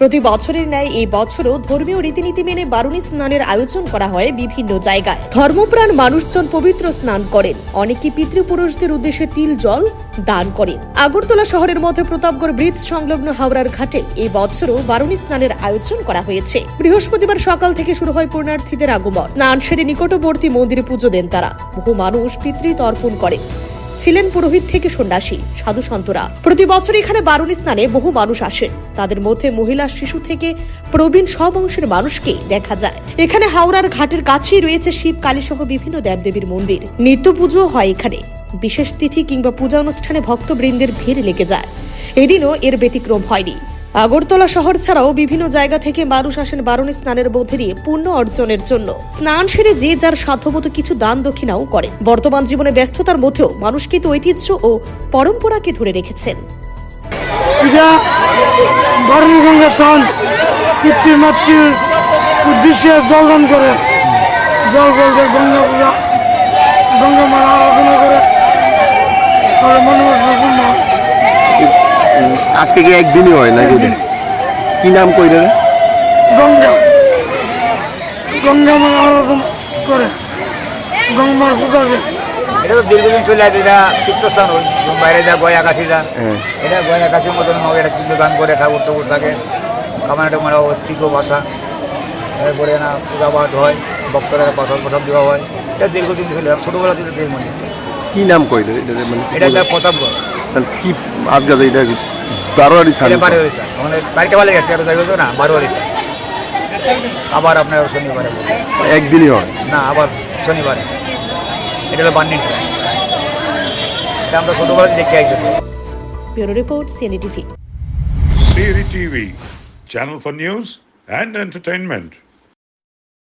প্রতি বছরের ন্যায় এই বছরও ধর্মীয় রীতিনীতি মেনে বারুণী স্নানের আয়োজন করা হয় বিভিন্ন জায়গায়। ধর্মপ্রাণ মানুষজন পবিত্র স্নান করেন। অনেকে পিতৃপুরুষদের উদ্দেশ্যে তিল, জল দান করেন। আগরতলা শহরের মধ্যে প্রতাপগড় ব্রিজ সংলগ্ন হাওড়ার ঘাটে এই বছরও বারুণী স্নানের আয়োজন করা হয়েছে। বৃহস্পতিবার সকাল থেকে শুরু হয় পুণ্যার্থীদের আগমন। স্নান সেরে নিকটবর্তী মন্দিরে পুজো দেন তারা। বহু মানুষ পিতৃ তর্পণ করেন। ছিলেন পুরোহিত থেকে সন্ন্যাসী, সাধু সন্তরা। প্রতি বছর এখানে বারুণী স্নানে বহু মানুষ আসেন। তাদের মধ্যে মহিলা, শিশু থেকে প্রবীণ সব অংশের মানুষকে দেখা যায়। এখানে হাওড়ার ঘাটের কাছেই রয়েছে শিব কালী সহ বিভিন্ন দেবদেবীর মন্দির। নিত্য পুজো হয় এখানে। বিশেষ তিথি কিংবা পূজা অনুষ্ঠানে ভক্তবৃন্দের ভিড় লেগে যায়। এদিনও এর ব্যতিক্রম হয়নি। আগরতলা শহর ছাড়াও বিভিন্ন জায়গা থেকে মানুষ আসেন বারুণী স্নানের মধ্যে দিয়ে পুণ্য অর্জনের জন্য। স্নান সেরে যে যার সাধ্যমতো কিছু দান দক্ষিণাও করে। বর্তমান জীবনে ব্যস্ততার মধ্যেও মানুষ কিন্তু ঐতিহ্য ও পরম্পরাকে ধরে রেখেছেন। উদ্দেশ্যে জলদান করে। জল বলতে গঙ্গা পূজা, গঙ্গা মার আরাধনা করে। আজকে কি একদিনই হয় নাকি? একদিন। কি নাম কইরে রে? গঙ্গা। গঙ্গা মার আরাধনা করে। গঙ্গার পূজা দেয়। এটা তো দীর্ঘদিন চলে আছে এটা তীর্থস্থান ওই বাইরে যা গয়া কাছি যা। হ্যাঁ। এটা গয়া কাছির মতন হবে এটা কিন্তু দান করে ঠাকুর টাকুর থাকে। কামানা টামারা অস্থিক বাসা এরপরে না পূজা পাঠ হয় ভক্তরা প্রসাদ প্রসাদ দেওয়া হয়। এটা দীর্ঘদিন চলে ছোটোবেলা থেকে দেখি মনে কি নাম কইরে এটা মানে এটা একটা প্রতাপগড়। কি আজকে যে এটা বারোয়ারি সাল এটা বারো হয়েছে আমাদের বাড়িটা ভালো গেছে তেরো তারিখ না বারো হয়েছে আবার আপনার শনিবারে একদিনই হয়। না আবার শনিবারে। এটা হলো সাল এটা আমরা ছোটোবেলা দেখে আসছি bureau report CND TV. Siri TV, channel for news and entertainment.